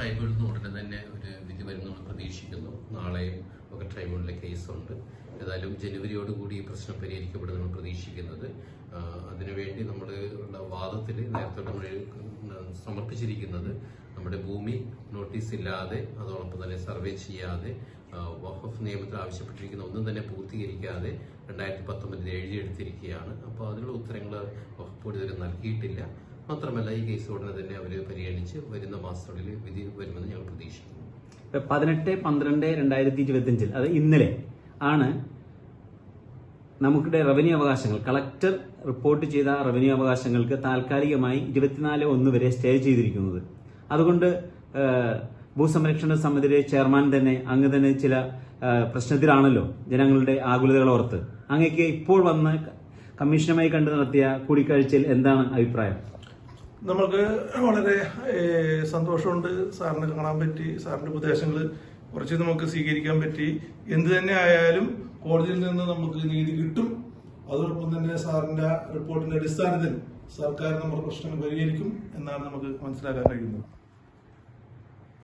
ട്രൈബ്യൂണലിൽ നിന്ന് ഉടനെ തന്നെ ഒരു വിധി വരുമെന്ന് പ്രതീക്ഷിക്കുന്നു. നാളെയും ഒക്കെ ട്രൈബ്യൂണലിലെ കേസുണ്ട് ഏതായാലും ജനുവരിയോടുകൂടി ഈ പ്രശ്നം പരിഹരിക്കപ്പെടുമെന്ന് പ്രതീക്ഷിക്കുന്നത്. അതിനുവേണ്ടി നമ്മൾ വാദത്തിൽ നേരത്തെ നമ്മൾ സമർപ്പിച്ചിരിക്കുന്നത് നമ്മുടെ ഭൂമി നോട്ടീസ് ഇല്ലാതെ അതോടൊപ്പം തന്നെ സർവേ ചെയ്യാതെ വഖഫ് നിയമത്തിൽ ആവശ്യപ്പെട്ടിരിക്കുന്ന ഒന്നും തന്നെ പൂർത്തീകരിക്കാതെ രണ്ടായിരത്തി പത്തൊമ്പതിൽ എഴുതിയെടുത്തിരിക്കുകയാണ്. അപ്പോൾ അതിനുള്ള ഉത്തരങ്ങൾ വഖഫ് ഇതുവരെ നൽകിയിട്ടില്ല. മാത്രമല്ല ഈ കേസ് ഉടനെ തന്നെ അവർ പരിഗണിച്ച് വരുന്ന മാസത്തോടെ വിധി വരുമെന്ന് ഞങ്ങൾ പ്രതീക്ഷിക്കുന്നു. പതിനെട്ട് പന്ത്രണ്ട് രണ്ടായിരത്തി ഇരുപത്തിയഞ്ചിൽ അത് ഇന്നലെ ആണ് നമുക്കിടെ റവന്യൂ അവകാശങ്ങൾ കളക്ടർ റിപ്പോർട്ട് ചെയ്ത റവന്യൂ അവകാശങ്ങൾക്ക് താൽക്കാലികമായി ഇരുപത്തിനാല് ഒന്ന് വരെ സ്റ്റേ ചെയ്തിരിക്കുന്നത്. അതുകൊണ്ട് ഭൂസംരക്ഷണ സമിതിയുടെ ചെയർമാൻ തന്നെ അങ്ങ് തന്നെ ചില പ്രശ്നത്തിലാണല്ലോ ജനങ്ങളുടെ ആകുലതകൾ ഓർത്ത്. അങ്ങേക്ക് ഇപ്പോൾ വന്ന് കമ്മീഷനുമായി കണ്ടു നടത്തിയ കൂടിക്കാഴ്ചയിൽ എന്താണ് അഭിപ്രായം? നമുക്ക് വളരെ സന്തോഷമുണ്ട് സാറിനെ കാണാൻ പറ്റി സാറിന്റെ ഉപദേശങ്ങൾ കുറച്ച് നമുക്ക് സ്വീകരിക്കാൻ പറ്റി. എന്ത് തന്നെ ആയാലും കോടതിയിൽ നിന്ന് നമുക്ക് നീതി കിട്ടും. അതോടൊപ്പം തന്നെ സാറിന്റെ റിപ്പോർട്ടിന്റെ അടിസ്ഥാനത്തിൽ സർക്കാർ നമ്മുടെ പ്രശ്നങ്ങൾ പരിഹരിക്കും എന്നാണ് നമുക്ക് മനസ്സിലാക്കാൻ കഴിയുന്നത്.